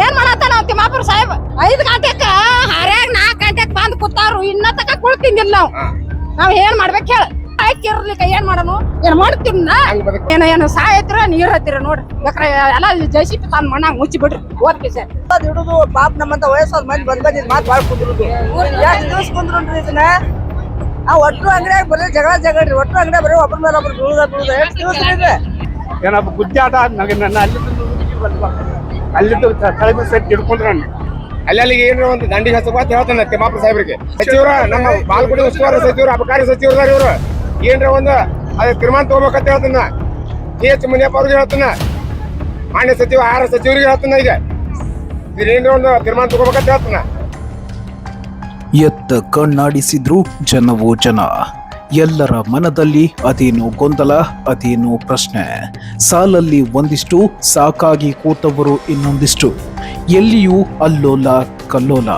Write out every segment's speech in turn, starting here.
ಏನ್ ಮಾಡತ್ತಾನ ನಾವ್ ತಿಮ್ಮಾಪುರ ಸಾಹೇಬ್? ಐದ್ ಗಂಟೆಕ ಹರ್ಯಾಗ ನಾಲ್ಕ್ ಗಂಟೆಕ್ ಬಂದ್ ಕೂತಾರು ಇನ್ನ ತಕ ಕುಳ್ತಿಂದಿಲ್ಲ ನಾವು. ನಾವ್ ಏನ್ ಮಾಡ್ಬೇಕು ಹೇಳ. ಹಾಕಿರ್ಲಿಕ್ಕ ಏನ್ ಮಾಡೋನು? ಏನ್ ಮಾಡ್ತೀವಿ ನಾ? ಏನ ಏನು ಸಾಯತ್ರ ನೀರ್ ಹತ್ತಿರ ನೋಡ್ರಿ ಬೇಕ್ರ ಎಲ್ಲ ಜೈಸಿಪಿ ತಾನ್ ಮಣ್ಣಾಗ ಮುಚ್ಚಿ ಬಿಡ್ರಿ ಓದ್ಕಿ ಸರ್. ಅದ್ ಹಿಡುದು ಪಾಪ ನಮ್ಮಂತ ವಯಸ್ಸಾದ ಮಂದಿ ಬಂದ್ ಬಂದಿದ್ ಮಾತ್ ಬಾಳ್ ಕುಂದ್ರುದು. ಯಾಕೆ ದಿವಸ ಕುಂದ್ರುನ್ರಿ ಇದನ್ನ? ಆ ಒಟ್ಟು ಅಂಗಡಿಯಾಗ ಬರೀ ಜಗಳ ಜಗಳ್ರಿ ಒಟ್ಟು ಅಂಗಡಿಯಾಗ ಬರೀ ಒಬ್ಬರ ಮೇಲೆ ಒಬ್ರು ಬೀಳುದ ಬೀಳುದ ಎಷ್ಟು ದಿವಸ ಏನಪ್ಪ ಗುದ್ದಾಟ ನನಗೆ ನನ್ನ ಅಲ್ಲಿದ್ದು ಅಲ್ಲಿದ್ದು ತಲೆಬಿ ಸೆಟ್ ಹಿಡ್ಕೊಂಡ್ರೆ ನಾನು ಅಲ್ಲಿಗೆ ಏನ್ರ ಒಂದು ದಂಡಿ ಹಚ್ಚಬೇಕು ಅಂತ ಹೇಳ್ತಾನೆ ತಿಮ್ಮಾಪುರ ಸಾಹೇಬರಿಗೆ. ಸಚಿವರ, ನಮ್ಮ ಬಾಲ್ಗುಡಿ ಉಸ್ತುವಾರಿ ಸಚಿವರು, ಅಬಕಾರಿ ಸಚಿವರ ಇವರು. ಏನ್ರ ಒಂದು ಅದೇ ತೀರ್ಮಾನ ತಗೋಬೇಕಂತ ಹೇಳ್ತಾನ. ಕೆ ಎಚ್ ಮುನಿಯಪ್ಪ ಅವ್ರಿಗೆ ಹೇಳ್ತಾನ. ಮಾನ್ಯ ಸಚಿವ ಆಹಾರ ಸಚಿವರಿಗೆ ಹೇಳ್ತಾನ ಈಗ. ಏನ್ರ ಒಂದು ತೀರ್ಮಾನ ತಗೋಬೇಕಂತ ಹೇಳ್ತಾನ. ಎತ್ತ ಕಣ್ಣಾಡಿಸಿದ್ರು ಜನವೋ ಜನ ಎಲ್ಲರ ಮನದಲ್ಲಿ ಅದೇನು ಗೊಂದಲ, ಅದೇನು ಪ್ರಶ್ನೆ. ಸಾಲಲ್ಲಿ ಒಂದಿಷ್ಟು, ಸಾಕಾಗಿ ಕೂತವರು ಇನ್ನೊಂದಿಷ್ಟು. ಎಲ್ಲಿಯೂ ಅಲ್ಲೋಲ, ಕಲ್ಲೋಲ.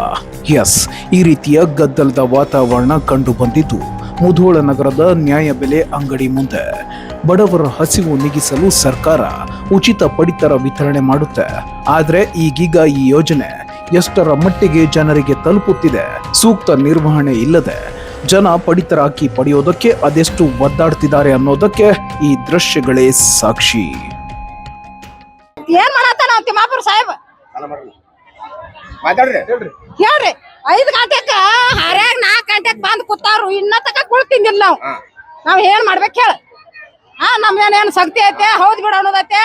ಎಸ್ ಈ ರೀತಿಯ ಗದ್ದಲದ ವಾತಾವರಣ ಕಂಡು ಬಂದಿದ್ದು ಮುಧೋಳ ನಗರದ ನ್ಯಾಯಬೆಲೆ ಅಂಗಡಿ ಮುಂದೆ. ಬಡವರ ಹಸಿವು ನೀಗಿಸಲು ಸರ್ಕಾರ ಉಚಿತ ಪಡಿತರ ವಿತರಣೆ ಮಾಡುತ್ತೆ. ಆದರೆ ಈಗೀಗ ಈ ಯೋಜನೆ ಎಷ್ಟರ ಮಟ್ಟಿಗೆ ಜನರಿಗೆ ತಲುಪುತ್ತಿದೆ, ಸೂಕ್ತ ನಿರ್ವಹಣೆ ಇಲ್ಲದೆ. ಜನ ಪಡಿತರ ಅಕ್ಕಿ ಪಡೆಯೋದಕ್ಕೆ ಅದೆಷ್ಟು ಒದ್ದಾಡ್ತಿದ್ದಾರೆ ಅನ್ನೋದಕ್ಕೆ ಈ ದೃಶ್ಯಗಳೇ ಸಾಕ್ಷಿ. ಏನ್ ಮಾಡತ್ತ ನಾವ್ ತಿಮ್ಮಾಪುರ ಸಾಹೇಬ್? ಹೇಳ್ರಿ. ಐದ್ ಗಂಟೆಕ ಹರ್ಯಾಗ ನಾಲ್ಕ್ ಗಂಟೆಕ್ ಬಂದ್ ಕೂತಾರು ಇನ್ನ ತಕ ಕುಳ್ತಿಂದಿಲ್ಲ ನಾವು. ನಾವ್ ಏನ್ ಮಾಡ್ಬೇಕು ಹೇಳ. ಹಾ ನಮ್ದೇನ್ ಏನ್ ಶಕ್ತಿ ಐತೆ ಹೌದ್ ಬಿಡ ಅನ್ನೋದೈತೆ.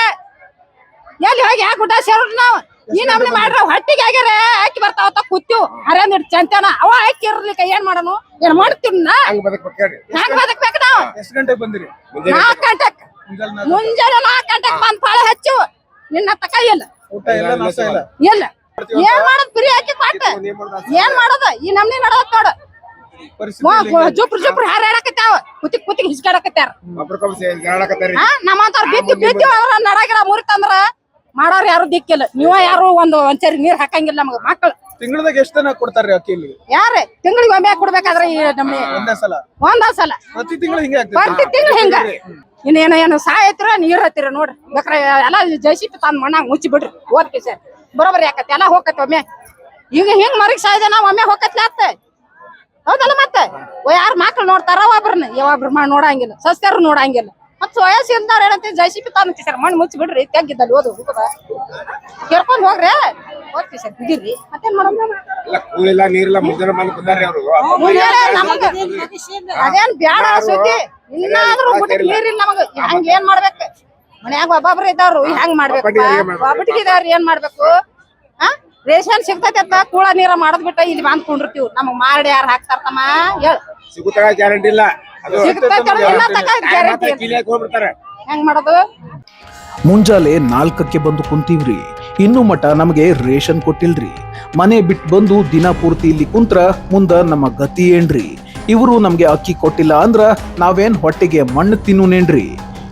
ಎಲ್ಲಿ ಹೋಗಿ ಯಾಕೆ ಊಟ ಸೇರ್ರಿ ನಾವ್? ಈ ನಮ್ನಿ ಮಾಡ್ರ ಹೊಟ್ಟಿಗೆ ಆಗ್ಯಾರ ಹಾಕಿ ಬರ್ತಾವತ್ತ ಕೂತೀವ್ ಅರೆ ಇಟ್ ಚಂತನ ಅವ ಹಾಕಿ ಇರ್ಲಿಕ್ಕ ಏನ್ ಮಾಡೋನು? ಏನ್ ಮಾಡ್ತೀವಿ ನಾ? ಹಂಗ ಬದಕ್ಬೇಕು ಹೇಳ್ರಿ. ಹ್ಯಾಂಗ ಬದಕ್ಬೇಕು ನಾವ್. ಎಷ್ಟು ಗಂಟೆಗೆ ಬಂದಿರಿ? ಮುಂಜಾನೆ ನಾಲ್ಕ್ ಗಂಟೆಕ್. ಮುಂಜಾನೆ ನಾಲ್ಕ್ ಗಂಟೆಕ್ ಬಂದ್ ಪಾಳ ಹಚ್ಚು. ನಿನ್ನ ತಕ ಇಲ್ಲ. ಊಟ ಇಲ್ಲ ನಾಷ್ಟ ಇಲ್ಲ. ಇಲ್ಲ. ಏನ್ ಮಾಡೋದ್ ಬಿರಿ ಹಾಕಿ ಪಾಟ ಏನ್ ಮಾಡೋದ? ಈ ನಮ್ನಿ ನಡೋದ್ ನೋಡ. ಜುಪ್ರ ಜುಪ್ರ ಹಾರಾಡಕತ್ತಾವ ಕುತ್ತಿಗ್ ಕುತ್ತಿಗ್ ಹಿಸ್ಕಾಡಕತ್ತಾರ ನಮ್ಮಂತವ್ರ ಬಿತ್ತಿ ಬಿತ್ತಿ ಅವ್ರ ನಡಗಿಡ ಮುರಿತಂದ್ರ ಮಾಡೋರ್ ಯಾರು ದಿಕ್ಕಿಲ್ಲ. ನೀವ ಯಾರು ಒಂದು ಒಂದ್ಸರಿ ನೀರ್ ಹಾಕಂಗಿಲ್ಲ ನಮಗ. ಮಕ್ಳು. ತಿಂಗಳದಾಗ ಎಷ್ಟು ಜನ ಕೊಡ್ತಾರೆ ಯಾರೇ? ತಿಂಗಳಿಗೆ ಒಮ್ಮೆ ಕೊಡ್ಬೇಕಾದ್ರೆ ಈ ನಮ್ನಿ ಒಂದೇ ಸಲ. ಒಂದ ಸಲ. ಪ್ರತಿ ತಿಂಗಳು ಹಿಂಗೆ ಆಗ್ತದೆ ಪ್ರತಿ ತಿಂಗಳು ಹಿಂಗ. ಇನ್ನೇನು ಏನು ಸಾಯತ್ರ ನೀರ್ ಹತ್ತಿರ ನೋಡ್ರಿ. ಬೇಕ್ರೆ ಎಲ್ಲ ಜೈಸಿಪಿ ತಂದ್ ಮಣ್ಣ ಮುಚ್ಚಿ ಬಿಡ್ರಿ. ಓದ್ಕಿ ಸರ್. ಬರೋಬರಿ ಯಾಕತ್ತೆ ಎಲ್ಲ ಹೋಗತ್ತೆ ಒಮ್ಮೆ. ಈಗ ಹಿಂಗ್ ಮರಿಗ್ ಸಾಯ್ದ ನಾವ್ ಒಮ್ಮೆ ಹೋಗತ್ಲೆ ಆತ. ಹೌದಲ್ಲ ಮತ್ತೆ? ಯಾರು ಮಕ್ಳು ನೋಡ್ತಾರ ಒಬ್ರನ್ನ. ಒಬ್ರು ನೋಡಂಗಿಲ್ಲ. ಸಸ್ಯರು ನೋಡಂಗಿಲ್ಲ. ಮತ್ ಸೋಯಾ ಸಿಂದಾರ ಏನಂತ ಜೈಸಿಪಿ ತಂದ್ ಸರ್ ಮಣ್ಣು ಮುಚ್ಚಿ ಬಿಡ್ರಿ ತೆಗ್ಗಿದ್ದಲ್ಲಿ ಓದು ಹುಡುಗ ಕೇಳ್ಕೊಂಡ್ ಹೋಗ್ರಿ. ಓದ್ತಿ ಸರ್ ಬಿಡಿರಿ ಮತ್ತೇನ್ ಮಾಡೋಣ ನೀರಿಲ್ಲ ಮುಂಜಾನೆ ಬಂದು ಕೂತಾರ್ರಿ ಅವ್ರು. ಅದೇನ್ ಬ್ಯಾಡ ಸುದ್ದಿ ಇನ್ನಾದ್ರೂ ಬಿಟ್ಟು ನೀರಿಲ್ಲ ನಮಗ. ಹಂಗ ಏನ್ ಮಾಡ್ಬೇಕು? ಮನ್ಯಾಗ ಒಬ್ಬೊಬ್ರು ಇದ್ದಾರು ಹೆಂಗ್ ಮಾಡ್ಬೇಕು. ಒಬ್ಬಟ್ಟಿಗಿದಾರ ಏನ್ ಮಾಡ್ಬೇಕು? ಹಾ ರೇಷನ್ ಸಿಗ್ತೈತೆ ಅಂತ ಕೂಳ ನೀರ ಮಾಡದ್ ಬಿಟ್ಟ ಇಲ್ಲಿ ಬಂದ್ ಕುಂಡಿರ್ತೀವಿ ನಮಗ್ ಮಾಡಿ ಯಾರು ಹಾಕ್ತಾರ ತಮ್ಮ? ಹೇಳ. ಸಿಗುತ್ತಾಗ ಗ್ಯಾರಂಟಿ ಇಲ್ಲ. ಮುಂಜಾನೆ ನಾಲ್ಕಕ್ಕೆ ಬಂದು ಕುಂತೀವ್ರಿ. ಇನ್ನು ಮಠ ನಮಗೆ ರೇಷನ್ ಕೊಟ್ಟಿಲ್ರಿ. ಮನೆ ಬಿಟ್ಟು ಬಂದು ದಿನ ಪೂರ್ತಿ ಇಲ್ಲಿ ಕುಂತ್ರ ಮುಂದ ನಮ್ಮ ಗತಿ ಏನ್ರಿ? ಇವರು ನಮ್ಗೆ ಅಕ್ಕಿ ಕೊಟ್ಟಿಲ್ಲ ಅಂದ್ರ ನಾವೇನ್ ಹೊಟ್ಟೆಗೆ ಮಣ್ಣು ತಿನ್ನುನೇನ್ರಿ?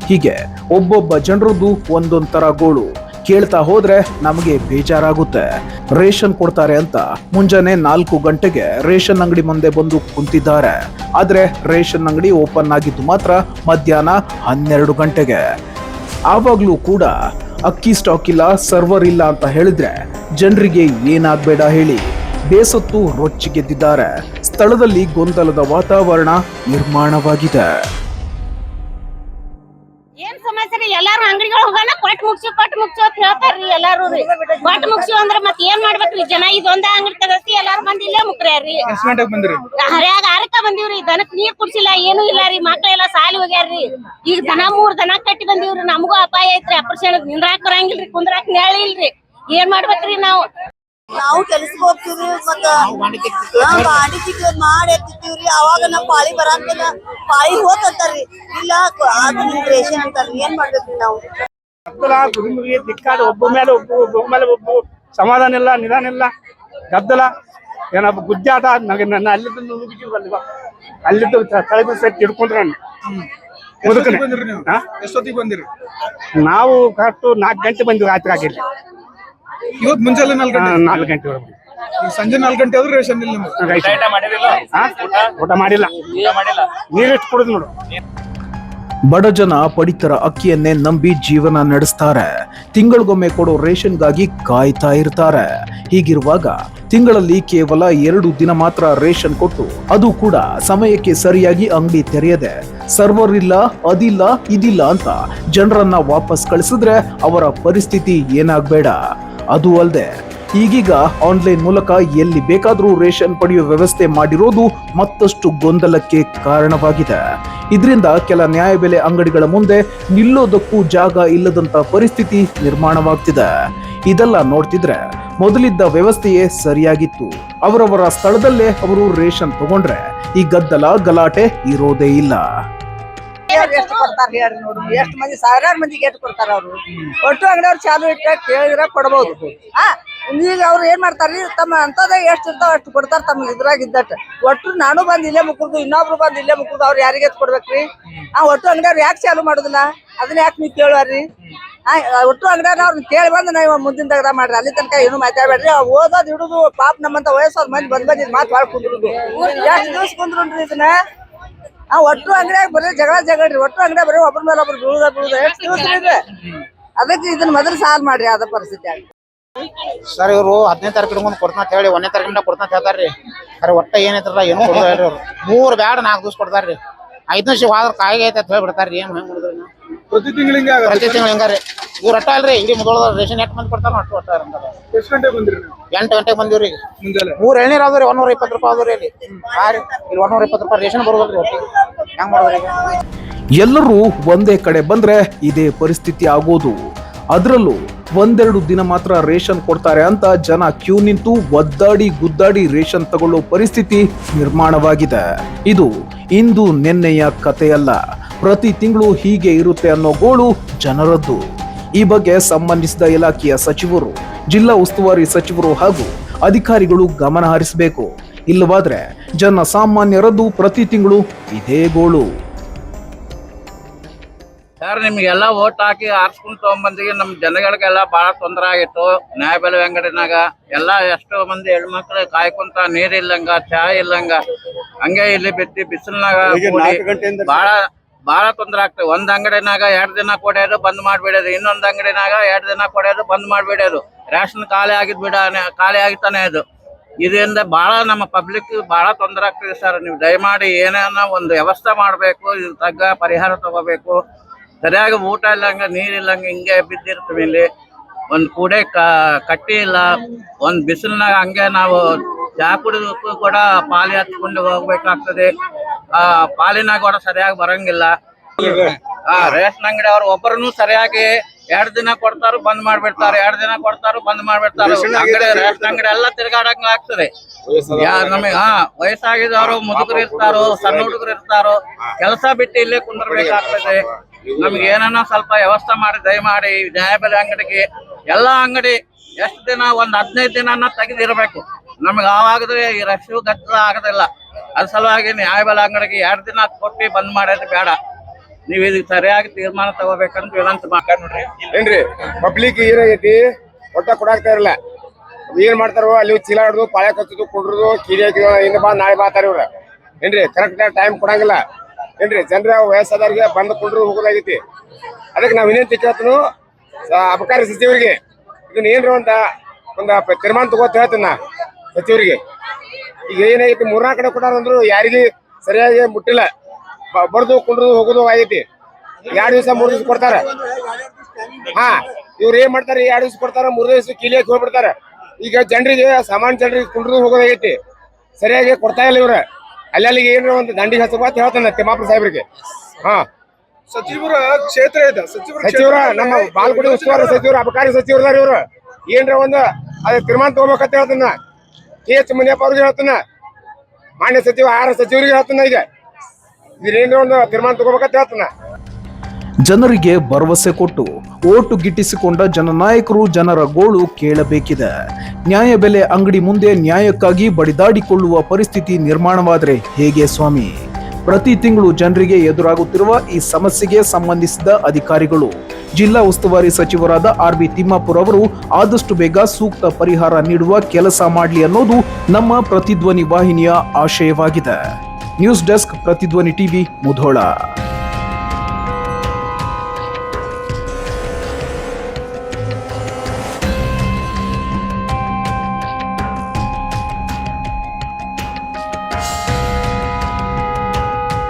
ಹೀಗೆ ಒಬ್ಬೊಬ್ಬ ಜನರದ್ದು ಒಂದೊಂದ್ ತರ ಗೋಳು. ಕೇಳ್ತಾ ಹೋದ್ರೆ ನಮಗೆ ಬೇಜಾರಾಗುತ್ತೆ. ರೇಷನ್ ಕೊಡ್ತಾರೆ ಅಂತ ಮುಂಜಾನೆ ನಾಲ್ಕು ಗಂಟೆಗೆ ರೇಷನ್ ಅಂಗಡಿ ಮುಂದೆ ಬಂದು ಕುಂತಿದ್ದಾರೆ. ಆದ್ರೆ ರೇಷನ್ ಅಂಗಡಿ ಓಪನ್ ಆಗಿದ್ದು ಮಾತ್ರ ಮಧ್ಯಾಹ್ನ ಹನ್ನೆರಡು ಗಂಟೆಗೆ. ಆವಾಗ್ಲೂ ಕೂಡ ಅಕ್ಕಿ ಸ್ಟಾಕ್ ಇಲ್ಲ, ಸರ್ವರ್ ಇಲ್ಲ ಅಂತ ಹೇಳಿದ್ರೆ ಜನರಿಗೆ ಏನಾಗ್ಬೇಡ ಹೇಳಿ. ಬೇಸತ್ತು ರೊಚ್ಚಿಗೆದ್ದಿದ್ದಾರೆ. ಸ್ಥಳದಲ್ಲಿ ಗೊಂದಲದ ವಾತಾವರಣ ನಿರ್ಮಾಣವಾಗಿದೆ. ಸಮಸ್ಯೆ ರೀ ಎಲ್ಲಾರು ಅಂಗಡಿಗಳು ಹೋಗೋಣ ಕೊಟ್ ಮುಗ್ಸಿ ಕೊಟ್ ಮುಗ್ಸಿ ಅಂತ ಹೇಳ್ತಾರ್ರಿ ಎಲ್ಲಾರು ರೀ. ಕೊಟ್ ಮುಗ್ಸಿ ಅಂದ್ರ ಮತ್ ಏನ್ ಮಾಡ್ಬೇಕ್ರಿ? ಜನ ಇದೊಂದ ಅಂಗಡಿ ತಗಸಿ ಎಲ್ಲಾರು ಬಂದಿಲ್ಲ ಇಲ್ಲೇ ಮುಕ್ರ್ಯಾರ್ರಿ ಹರ್ಯಾಗ ಆರಕ್ಕ ಬಂದಿವ್ರಿ ದನಕ್ ನೀರ್ ಕುಡ್ಸಿಲ್ಲ ಏನು ಇಲ್ಲ ರೀ ಮಕ್ಳೆಲ್ಲ ಸಾಲಿ ಹೋಗ್ಯಾರ್ರಿ. ಈಗ ದನ ಮೂರ್ ದನ ಕಟ್ಟಿ ಬಂದಿವ್ರಿ ನಮಗೂ ಅಪಾಯ ಐತ್ರಿ ಅಪರ್ಷಣ ನಿಂದ್ರಾಕ್ ಬರಂಗಿಲ್ರಿ ಕುಂದ್ರಾಕ್ ನೇಳ ಇಲ್ರಿ. ಏನ್ ಮಾಡ್ಬೇಕ್ರಿ ನಾವು? ನಾವು ಕೆಲ್ಸಕ್ಕೆ ಹೋಗ್ತೀವಿ ಮತ್ತ ಗಾಡಿ ತಿಕ್ಕೋದ್ ಮಾಡಿ ಎತ್ತಿರ್ತೀವ್ರಿ. ಅವಾಗ ನಮ್ ಪಾಳಿ ಬರಂಗಿಲ್ಲ. ಪಾಳಿ ಹೋತಂತಾರ್ರಿ. ಇಲ್ಲ ಅದು ನಿಮ್ ರೇಷನ್ ಅಂತಾರ್ರಿ. ಏನ್ ಮಾಡ್ಬೇಕ್ರಿ ನಾವು? ಗದ್ದಲ ಗುರುಮಿಗೆ ದಿಕ್ಕಾಡು ಒಬ್ಬ ಮೇಲೆ ಒಬ್ಬ ಒಬ್ಬ ಮೇಲೆ ಒಬ್ಬ ಸಮಾಧಾನ ಇಲ್ಲ ನಿಧಾನ ಇಲ್ಲ. ಗದ್ದಲ. ಏನಪ್ಪ ಗುದ್ದಾಟ ನನಗೆ ನನ್ನ ಅಲ್ಲಿದ್ದು ನುಗ್ಗಿದ್ವಲ್ವ ಅಲ್ಲಿದ್ದು ತಳಗ ಸೆಟ್ ಹಿಡ್ಕೊಂಡ್ರೆ ಮುದುಕನೆ. ಬಂದಿರಿ ನೀವು? ಹಾ? ಎಷ್ಟೊತ್ತಿಗೆ ಬಂದಿರಿ? ನಾವು ಕರೆಕ್ಟ್ ನಾಲ್ಕು ಗಂಟೆ ಬಂದಿವಿ ರಾತ್ರಿ ಆಗಿಲ್ಲ ಇವತ್ ಮುಂಜಾನೆ ನಾಲ್ಕು ಗಂಟೆ ನಾಲ್ಕು ಗಂಟೆವರೆಗೆ ಈಗ ಸಂಜೆ ನಾಲ್ಕು ಗಂಟೆ ಆದ್ರೂ ರೇಷನ್ ಇಲ್ಲ ನಿಮ್ಗೆ ಹಾ? ಊಟ ಮಾಡಿಲ್ಲ. ನೀರು ಎಷ್ಟು ಕುಡಿದ್ ನೋಡು. ಬಡ ಜನ ಪಡಿತರ ಅಕ್ಕಿಯನ್ನೇ ನಂಬಿ ಜೀವನ ನಡೆಸ್ತಾರೆ. ತಿಂಗಳಿಗೊಮ್ಮೆ ಕೊಡೋ ರೇಷನ್ಗಾಗಿ ಕಾಯ್ತಾ ಇರ್ತಾರೆ. ಹೀಗಿರುವಾಗ ತಿಂಗಳಲ್ಲಿ ಕೇವಲ ಎರಡು ದಿನ ಮಾತ್ರ ರೇಷನ್ ಕೊಟ್ಟು ಅದು ಕೂಡ ಸಮಯಕ್ಕೆ ಸರಿಯಾಗಿ ಅಂಗಡಿ ತೆರೆಯದೆ. ಸರ್ವರ್ ಇಲ್ಲ ಅದಿಲ್ಲ ಇದಿಲ್ಲ ಅಂತ ಜನರನ್ನ ವಾಪಸ್ ಕಳಿಸಿದ್ರೆ ಅವರ ಪರಿಸ್ಥಿತಿ ಏನಾಗ್ಬೇಡ. ಅದು ಅಲ್ಲದೆ, ಈಗೀಗ ಆನ್ಲೈನ್ ಮೂಲಕ ಎಲ್ಲಿ ಬೇಕಾದರೂ ರೇಷನ್ ಪಡೆಯುವ ವ್ಯವಸ್ಥೆ ಮಾಡಿರೋದು ಮತ್ತಷ್ಟು ಗೊಂದಲಕ್ಕೆ ಕಾರಣವಾಗಿದೆ. ಇದರಿಂದ ಕೆಲ ನ್ಯಾಯಬೆಲೆ ಅಂಗಡಿಗಳ ಮುಂದೆ ನಿಲ್ಲೋದಕ್ಕೂ ಜಾಗ ಇಲ್ಲದಂತ ಪರಿಸ್ಥಿತಿ ನಿರ್ಮಾಣವಾಗ್ತಿದೆ. ಇದೆಲ್ಲ ನೋಡ್ತಿದ್ರೆ ಮೊದಲಿದ್ದ ವ್ಯವಸ್ಥೆಯೇ ಸರಿಯಾಗಿತ್ತು. ಅವರವರ ಸ್ಥಳದಲ್ಲೇ ಅವರು ರೇಷನ್ ತಗೊಂಡ್ರೆ ಈ ಗದ್ದಲ ಗಲಾಟೆ ಇರೋದೇ ಇಲ್ಲ. ಎಷ್ಟು ಕೊಡ್ತಾರ ಹೇಳ್ರಿ ನೋಡ್ರಿ ಎಷ್ಟು ಮಂದಿ ಸಾವಿರಾರು ಮಂದಿಗೆ ಎಷ್ಟು ಕೊಡ್ತಾರ ಅವ್ರು. ಒಟ್ಟು ಅಂಗಡಿಯವ್ರು ಚಾಲು ಇಟ್ಟ ಕೇಳಿದ್ರ ಕೊಡ್ಬೋದು. ಈಗ ಅವ್ರು ಏನ್ ಮಾಡ್ತಾರ್ರಿ ತಮ್ಮ ಅಂತದ ಎಷ್ಟು ಇರ್ತಾವ ಅಷ್ಟು ಕೊಡ್ತಾರ ತಮ್ಮ ಇದ್ರಾಗ ಇದ್ದಟ್. ಒಟ್ಟು ನಾನು ಬಂದ್ ಇಲ್ಲೇ ಮುಕ್ಕುದು ಇನ್ನೊಬ್ರು ಬಂದ್ ಇಲ್ಲೇ ಮುಕ್ಕುದು ಅವ್ರು ಯಾರಿಗೆ ಕೊಡ್ಬೇಕ್ರಿ ಆ, ಒಟ್ಟು ಅಂಗಡಿಯವ್ರು ಯಾಕೆ ಚಾಲು ಮಾಡುದಿಲ್ಲ? ಅದನ್ನ ಯಾಕೆ ನೀವು ಕೇಳುವಾರ್ರಿ ಒಟ್ಟು ಅಂಗಡಿಯವ್ರ ಅವ್ರನ್ನ ಕೇಳಿ ಬಂದು ನಾವು ಮುಂದಿನ ಮಾಡ್ರಿ. ಅಲ್ಲಿ ತನಕ ಏನು ಮಾತಾಡ್ಬೇಡ್ರಿ. ಓದೋದ್ ಇಡುದು ಪಾಪ ನಮ್ಮಂತ ವಯಸ್ಸಾದ ಮಂದಿ ಬಂದ್ ಬಂದಿದ್ ಮಾತು ಭಾಳ ಕುಂದ್ರುದು. ಎಷ್ಟು ದಿವಸ ಕುಂದ್ರುನ್ರಿ ಇದನ್ನ? ಆ ಒಟ್ಟು ಅಂಗಡಿಯಾಗ ಬರೀ ಜಗಳ ಜಗಳ್ರಿ ಒಟ್ಟು ಅಂಗಡಿಯಾಗ ಬರೀ ಒಬ್ರ ಮೇಲೆ ಒಬ್ರು ಬೀಳುದ ಬೀಳುದ ಎಷ್ಟು ದಿವಸ ಇದೆ ಅದಕ್ಕೆ ಇದನ್ನ ಮೊದಲು ಸಾಲ್ ಮಾಡ್ರಿ ಅದ ಪರಿಸ್ಥಿತಿ ಆಗಿ ಸರ್ ಇವರು ಹದಿನೈದು ತಾರೀಕು ಮುಂದೆ ಕೊಡ್ತಾ ಅಂತ ಹೇಳಿ ಒಂದನೇ ತಾರೀಕಿಂದ ಕೊಡ್ತಾ ಅಂತ ಹೇಳ್ತಾರ್ರಿ. ಕರೆ ಒಟ್ಟ ಏನೈತ್ರಲ್ಲ ಏನು ಕೊಡ್ತಾರ್ರಿ ಹೇಳ್ರಿ ಅವ್ರು. ಮೂರು ಬ್ಯಾಡ ನಾಲ್ಕು ದಿವಸ ಕೊಡ್ತಾರ್ರಿ. ಐದು ನಿಮಿಷ ಹೋದ್ರೆ ಕಾಯಿಗೆ ಐತೆ ಅಂತ ಹೇಳಿ ಏನು ಏನ್ ಹೆಂಗ್ ಮಾಡಿದ್ರಿ ಪ್ರತಿ ತಿಂಗಳು ಹಿಂಗೆ ಆಗತ್ತೆ. ಪ್ರತಿ ತಿಂಗಳು ಹಿಂಗಾರಿ. ಇವ್ರು ಅಟ್ಟ ಅಲ್ರಿ ಹಿಂಗೆ ಮುದೋಳದ ರೇಷನ್ ಎಷ್ಟು ಮಂದಿ ಕೊಡ್ತಾರ ಅಷ್ಟು ಅಟ್ಟ ಹಂಗಾರೆ. ಎಷ್ಟು ಗಂಟೆ ಬಂದಿರಿ ಎಂಟು ಗಂಟೆಗೆ ಬಂದಿವ್ರಿ ಮುಂಜಾನೆ? ಮೂರ್ ಎಳ್ನೀರ್ ಆದ್ರಿ ಒಂದೂರ ಇಪ್ಪತ್ತು ರೂಪಾಯಿ ಆದ್ರಿ ಇಲ್ಲಿ ಹಾ ರೀ ಇಲ್ಲಿ ಒಂದೂರ ಇಪ್ಪತ್ತು ರೂಪಾಯಿ ರೇಷನ್ ಬರೋದಲ್ರಿ ಒಟ್ಟು ಹೆಂಗ್ ಮಾಡೋದ್ರಿ ಎಲ್ಲರೂ ಒಂದೇ ಕಡೆ ಬಂದ್ರೆ ಇದೇ ಪರಿಸ್ಥಿತಿ ಆಗೋದು. ಅದರಲ್ಲೂ ಒಂದೆರಡು ದಿನ ಮಾತ್ರ ರೇಷನ್ ಕೊಡ್ತಾರೆ ಅಂತ ಜನ ಕ್ಯೂ ನಿಂತು ಒದ್ದಾಡಿ ಗುದ್ದಾಡಿ ರೇಷನ್ ತಗೊಳ್ಳೋ ಪರಿಸ್ಥಿತಿ ನಿರ್ಮಾಣವಾಗಿದೆ. ಇದು ಇಂದು ನಿನ್ನೆಯ ಕಥೆಯಲ್ಲ. ಪ್ರತಿ ತಿಂಗಳು ಹೀಗೆ ಇರುತ್ತೆ ಅನ್ನೋ ಗೋಳು ಜನರದ್ದು. ಈ ಬಗ್ಗೆ ಸಂಬಂಧಿಸಿದ ಇಲಾಖೆಯ ಸಚಿವರು ಜಿಲ್ಲಾ ಉಸ್ತುವಾರಿ ಸಚಿವರು ಹಾಗೂ ಅಧಿಕಾರಿಗಳು ಗಮನ ಹರಿಸಬೇಕು. ಇಲ್ಲವಾದ್ರೆ ಜನ ಸಾಮಾನ್ಯರದ್ದು ಪ್ರತಿ ತಿಂಗಳು ಇದೇ ಗೋಳು. ಸರ್ ನಿಮ್ಗೆಲ್ಲ ಓಟ್ ಹಾಕಿ ಆರಿಸ್ಕೊಂಡು ತಗೊಂಬಂದಿಗೆ ನಮ್ಮ ಜನಗಳಿಗೆಲ್ಲ ಬಹಳ ತೊಂದರೆ ಆಗಿತ್ತು. ನ್ಯಾಯಬೆಲೆ ಅಂಗಡಿನಾಗ ಎಲ್ಲ ಎಷ್ಟೋ ಮಂದಿ ಹೆಣ್ಮಕ್ಳು ಕಾಯ್ಕೊಂತ ನೀರಿಲ್ಲಂಗ ಚಾ ಇಲ್ಲಂಗ ಹಂಗೆ ಇಲ್ಲಿ ಬಿತ್ತಿ ಬಿಸಿಲಿನಾಗ ಬಹಳ ಬಹಳ ತೊಂದರೆ ಆಗ್ತದೆ. ಒಂದ್ ಅಂಗಡಿನಾಗ ಎರಡ್ ದಿನ ಕೊಡೋದು ಬಂದ್ ಮಾಡ್ಬಿಡೋದು. ಇನ್ನೊಂದ್ ಅಂಗಡಿನಾಗ ಎರಡ್ ದಿನ ಕೊಡೋದು ಬಂದ್ ಮಾಡ್ಬಿಡೋದು. ರೇಷನ್ ಖಾಲಿ ಆಗಿದ್ ಬಿಡ ಖಾಲಿ ಆಗಿತಾನೆ ಅದು. ಇದರಿಂದ ಬಹಳ ನಮ್ಮ ಪಬ್ಲಿಕ್ ಬಹಳ ತೊಂದರೆ ಆಗ್ತದೆ ಸರ್. ನೀವು ದಯಮಾಡಿ ಏನೇನೋ ಒಂದು ವ್ಯವಸ್ಥೆ ಮಾಡ್ಬೇಕು ಇದ್ ತಗ್ಗ ಪರಿಹಾರ ತಗೋಬೇಕು. ಸರಿಯಾಗಿ ಊಟ ಇಲ್ಲಂಗ, ನೀರ್ ಇಲ್ಲಂಗ ಹಿಂಗೆ ಬಿದ್ದಿರ್ತೀವಿ ಇಲ್ಲಿ. ಒಂದ್ ಕೂಡೆ ಕಟ್ಟಿ ಇಲ್ಲ. ಒಂದ್ ಬಿಸಿಲಿನಾಗ ಹಂಗೆ ನಾವು ಚಾ ಕುಡಿದಕ್ಕೂ ಕೂಡ ಪಾಲಿ ಹಚ್ಕೊಂಡು ಹೋಗ್ಬೇಕಾಗ್ತದೆ. ಆ ಪಾಲಿನಾಗ ಕೂಡ ಸರಿಯಾಗಿ ಬರಂಗಿಲ್ಲ. ಆ ರೇಷನ್ ಅಂಗಡಿ ಅವ್ರು ಒಬ್ಬರನ್ನು ಸರಿಯಾಗಿ ಎರಡ್ ದಿನ ಕೊಡ್ತಾರು ಬಂದ್ ಮಾಡ್ಬಿಡ್ತಾರೆ. ಎರಡ್ ದಿನ ಕೊಡ್ತಾರು ಬಂದ್ ಮಾಡ್ಬಿಡ್ತಾರೆ. ಅಂಗಡಿ ರೇಷನ್ ಅಂಗಡಿ ಎಲ್ಲ ತಿರ್ಗಾಡಂಗ ಆಗ್ತದೆ. ನಮಗೆ ಹಾ ವಯಸ್ಸಾಗಿದವರು ಮುದುಕರು ಇರ್ತಾರೋ ಸಣ್ಣ ಹುಡುಗರು ಇರ್ತಾರೋ ಕೆಲಸ ಬಿಟ್ಟು ಇಲ್ಲೇ ಕುಂದಿರ್ಬೇಕಾಗ್ತದೆ. ನಮ್ಗೆ ಏನನ್ನ ಸ್ವಲ್ಪ ವ್ಯವಸ್ಥೆ ಮಾಡಿ ದಯಮಾಡಿ ನ್ಯಾಯಬೆಲೆ ಅಂಗಡಿಗೆ ಎಲ್ಲಾ ಅಂಗಡಿ ಎಷ್ಟು ದಿನ ಒಂದ್ ಹದಿನೈದು ದಿನ ತೆಗೆದಿರ್ಬೇಕು. ನಮ್ಗೆ ಆವಾಗದ್ರೆ ಈ ರಶ್ ಗದ್ದಲ ಆಗೋದಿಲ್ಲ. ಅದ್ ಸಲುವಾಗಿ ನ್ಯಾಯಬೆಲೆ ಅಂಗಡಿಗೆ ಎರಡು ದಿನ ಕೊಟ್ಟು ಬಂದ್ ಮಾಡೋದು ಬೇಡ. ನೀವ್ ಇದಕ್ಕೆ ಸರಿಯಾಗಿ ತೀರ್ಮಾನ ತಗೋಬೇಕಂತ ವಿನಂತಿ ಮಾಡ್ತಾರ ನೋಡ್ರಿ. ಏನ್ರಿ ಪಬ್ಲಿಕ್ ಏನಾಗೈತಿ ಒಟ್ಟ ಕೊಡಾಕ್ತಾ ಇರಲ್ಲ. ಏನ್ ಮಾಡ್ತಾರೋ ಅಲ್ಲಿ ಚೀಲ ಹಿಡ್ದು, ಪಾಳೆ ಕಚ್ಚೋದು ಕುಡ್ರದು, ಕಿರಿ ಹಾಕಿದ್ರು ಇನ್ನು ಬಾ, ನಾಳೆ ಬಾತಾರ ಇವ್ರ. ಏನ್ರಿ ಕರೆಕ್ಟ್ ಟೈಮ್ ಕೊಡಂಗಿಲ್ಲ. ಏನ್ರಿ, ಜನರ ವಯಸ್ಸಾದವ್ರಿಗೆ ಬಂದು ಕುಂಡ್ರು ಹೋಗೋದಾಗೈತಿ ಅದಕ್ಕೆ ನಾವ್ ವಿನಂತಿ ಕೇಳ್ತನು ಅಬಕಾರಿ ಸಚಿವರಿಗೆ. ಇದನ್ನ ಏನ್ರಿ ಅಂತ ಒಂದು ತೀರ್ಮಾನ ತಗೋತ ಹೇಳ್ತೀನಿ ಸಚಿವರಿಗೆ. ಈಗ ಏನಾಗೈತಿ ಮೂರ್ನಾಲ್ಕು ಕಡೆ ಕೊಟ್ಟಾರಂದ್ರು ಯಾರಿಗೆ ಸರಿಯಾಗಿ ಮುಟ್ಟಿಲ್ಲ. ಬರ್ದು ಕುಂಡ್ರು ಹೋಗೋದು ಆಗೈತಿ. ಎರಡ್ ದಿವಸ ಮೂರ್ ದಿವಸ ಕೊಡ್ತಾರ. ಹಾ ಇವ್ರು ಏನ್ ಮಾಡ್ತಾರೆ ಎರಡ್ ದಿವಸ ಕೊಡ್ತಾರ ಮೂರು ದಿವಸ ಹೋಗಿ ಹೋಗ್ಬಿಡ್ತಾರ. ಈಗ ಜನರಿಗೆ ಸಾಮಾನ್ಯ ಜನರಿಗೆ ಕುಂಡ್ರದು ಹೋಗೋದಾಗೈತಿ ಸರಿಯಾಗಿ ಕೊಡ್ತಾ ಇಲ್ಲ ಇವ್ರ. ಅಲ್ಲಿಗೆ ಏನ್ರ ಒಂದು ದಂಡಿಗೆ ಅಂತ ಹೇಳ್ತಾನೆ ತಿಮ್ಮಾಪುರ ಸಾಹೇಬ್ರಿಗೆ. ಹಾ. ಸಚಿವರ ಕ್ಷೇತ್ರ ಇದೆ ಸಚಿವರ ನಮ್ಮ ಬಾಲ್ಗುಡಿ ಉಸ್ತುವಾರಿ ಸಚಿವರು ಅಬಕಾರಿ ಸಚಿವರದಾರ ಇವ್ರು. ಏನ್ರ ಒಂದು ಅದೇ ತೀರ್ಮಾನ ತಗೋಬೇಕಂತ ಹೇಳ್ತಾನ. ಕೆ ಎಚ್ ಮುನಿಯಪ್ಪ ಅವ್ರಿಗೆ ಹೇಳ್ತಾನ. ಮಾನ್ಯ ಸಚಿವ ಆಹಾರ ಸಚಿವರಿಗೆ ಹೇಳ್ತಾನ ಈಗ. ಇದೇನೋ ಒಂದು ತೀರ್ಮಾನ ತಗೋಬೇಕಂತ ಹೇಳ್ತಾನ. ಜನರಿಗೆ ಭರವಸೆ ಕೊಟ್ಟು ಓಟು ಗಿಟ್ಟಿಸಿಕೊಂಡ ಜನನಾಯಕರು ಜನರ ಗೋಳು ಕೇಳಬೇಕಿದೆ. ನ್ಯಾಯಬೆಲೆ ಅಂಗಡಿ ಮುಂದೆ ನ್ಯಾಯಕ್ಕಾಗಿ ಬಡಿದಾಡಿಕೊಳ್ಳುವ ಪರಿಸ್ಥಿತಿ ನಿರ್ಮಾಣವಾದರೆ ಹೇಗೆ ಸ್ವಾಮಿ? ಪ್ರತಿ ತಿಂಗಳು ಜನರಿಗೆ ಎದುರಾಗುತ್ತಿರುವ ಈ ಸಮಸ್ಯೆಗೆ ಸಂಬಂಧಿಸಿದ ಅಧಿಕಾರಿಗಳು. ಜಿಲ್ಲಾ ಉಸ್ತುವಾರಿ ಸಚಿವರಾದ ಆರ್ ಬಿ ತಿಮ್ಮಾಪುರ್ ಅವರು ಆದಷ್ಟು ಬೇಗ ಸೂಕ್ತ ಪರಿಹಾರ ನೀಡುವ ಕೆಲಸ ಮಾಡಲಿ ಅನ್ನೋದು ನಮ್ಮ ಪ್ರತಿಧ್ವನಿ ವಾಹಿನಿಯ ಆಶಯವಾಗಿದೆ. News desk Pratidhwani TV Mudhol.